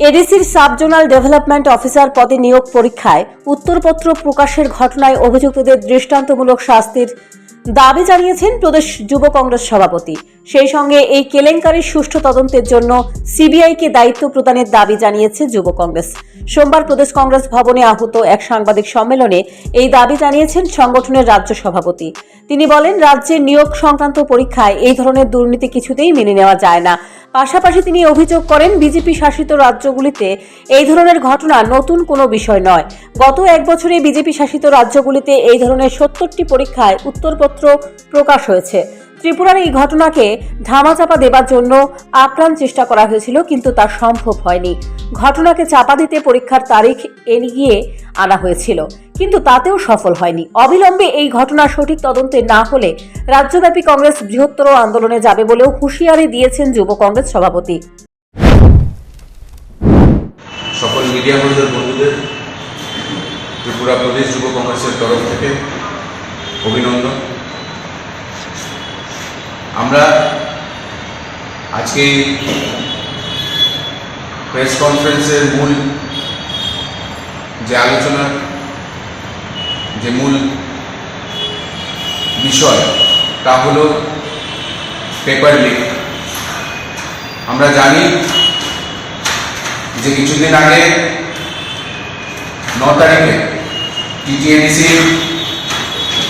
এডিসির subzonal development officer পদে নিয়োগ পরীক্ষায় উত্তরপত্র প্রকাশের ঘটনায় অভিযুক্তদের দৃষ্টান্তমূলক শাস্তির দাবি জানিয়েছেন প্রদেশ যুব কংগ্রেস সভাপতি। সেই সঙ্গে এই কেলেঙ্কারির সুষ্ঠু তদন্তের জন্য সিবিআইকে দায়িত্ব প্রদানের দাবি জানিয়েছে যুব কংগ্রেস। সোমবার প্রদেশ কংগ্রেস ভবনে আহত এক সাংবাদিক সম্মেলনে এই দাবি জানিয়েছেন সংগঠনের রাজ্য সভাপতি। তিনি বলেন, রাজ্যের নিয়োগ সংক্রান্ত পরীক্ষায় এই ধরনের দুর্নীতি কিছুতেই মেনে নেওয়া যায় না। পাশাপাশি তিনি অভিযোগ করেন, বিজেপি শাসিত রাজ্যগুলিতে এই ধরনের ঘটনা নতুন কোনো বিষয় নয়। গত এক বছরে বিজেপি শাসিত রাজ্যগুলিতে এই ধরনের সত্তরটি পরীক্ষায় উত্তরপত্র প্রকাশ হয়েছে। ত্রিপুরার এই ঘটনাকে ধামাচাপা দেবার জন্য আপ্রাণ চেষ্টা করা হয়েছিল, কিন্তু তা সম্ভব হয়নি। ঘটনাকে চাপা দিতে পরীক্ষার তারিখ এগিয়ে আনা হয়েছিল। কিন্তু তাতেও সফল হয়নি। অবিলম্বে এই ঘটনা সঠিক তদন্তে না হলে রাজ্যব্যাপী কংগ্রেস বৃহত্তর আন্দোলনে যাবে বলেও হুঁশিয়ারি দিয়েছেন যুব কংগ্রেস সভাপতি। সকল মিডিয়া বন্ধুদের বন্ধুদের, ত্রিপুরা প্রদেশ যুব কংগ্রেসের তরফ থেকে অভিনন্দন। আমরা আজকে প্রেস কনফারেন্সের মূল যে আলোচনা যে মূল বিষয় তা হলো পেপার লিক আমরা জানি যে কিছুদিন আগে ন তারিখে টিটিএনসি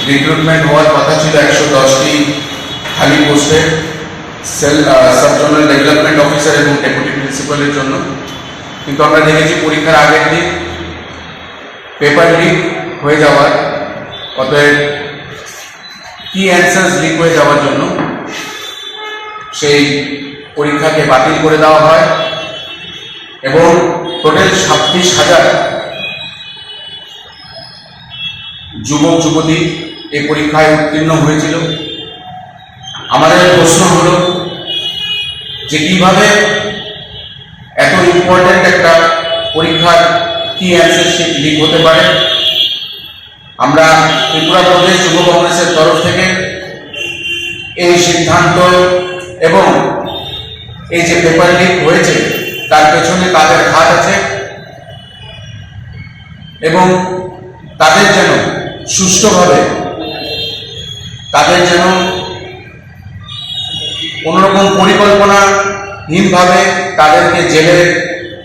রিক্রুটমেন্ট হওয়ার কথা ছিল একশো দশটি খালি পোস্টে cell sub zonal development officer এবং ডেপুটি প্রিন্সিপালের জন্য। কিন্তু আমরা দেখেছি পরীক্ষার আগের দিন পেপার লিক হয়ে যাওয়ার, অতএব কি অ্যান্সার্স লিক হয়ে যাওয়ার জন্য? সেই পরীক্ষাকে বাতিল করে দেওয়া হয় এবং টোটাল ছাব্বিশ হাজার যুবক, যুবতী এই পরীক্ষায় উত্তীর্ণ হয়েছিল। আমাদের প্রশ্ন হলো যে কীভাবে এত ইম্পর্ট্যান্ট একটা পরীক্ষার কি অ্যান্সার শিট লিক হতে পারে? আমরা ত্রিপুরা প্রদেশ যুব কংগ্রেসের তরফ থেকে এই সিদ্ধান্ত এবং এই যে পেপার লিক হয়েছে, তার পেছনে তাদের হাত আছে এবং তাদের যেন সুষ্ঠুভাবে, তাদের যেন কোনোরকম পরিকল্পনাহীনভাবে তাদেরকে জেলে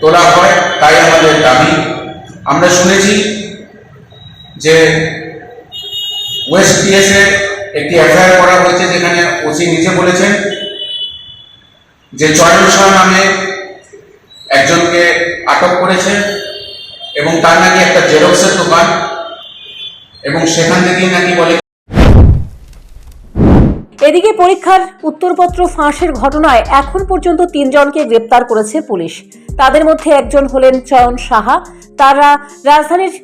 তোলা হয়, তাই আমাদের দাবি। আমরা শুনেছি যে ওয়েস্ট পিএসে একটি এফআইআর করা হয়েছে যেখানে ওসি নিজে বলেছেন যে চয়ন শাহ নামে একজনকে আটক করেছে এবং তার নাকি একটা জেরক্সের দোকান এবং সেখান থেকেই নাকি বলে এদিকে পরীক্ষার উত্তরপত্র ফাঁসের ঘটনায় এখন পর্যন্ত তিনজনকে গ্রেপ্তার করেছে পুলিশ। তাদের মধ্যে একজন হলেন চয়ন সাহা। তারা রাজধানীর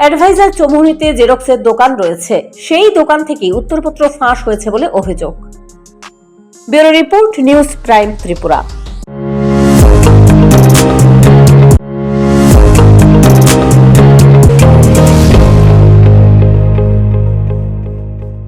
অ্যাডভাইজার চমুহনিতে জেরক্সের দোকান রয়েছে। সেই দোকান থেকেই উত্তরপত্র ফাঁস হয়েছে বলে অভিযোগ। Bureau report, news prime Tripura.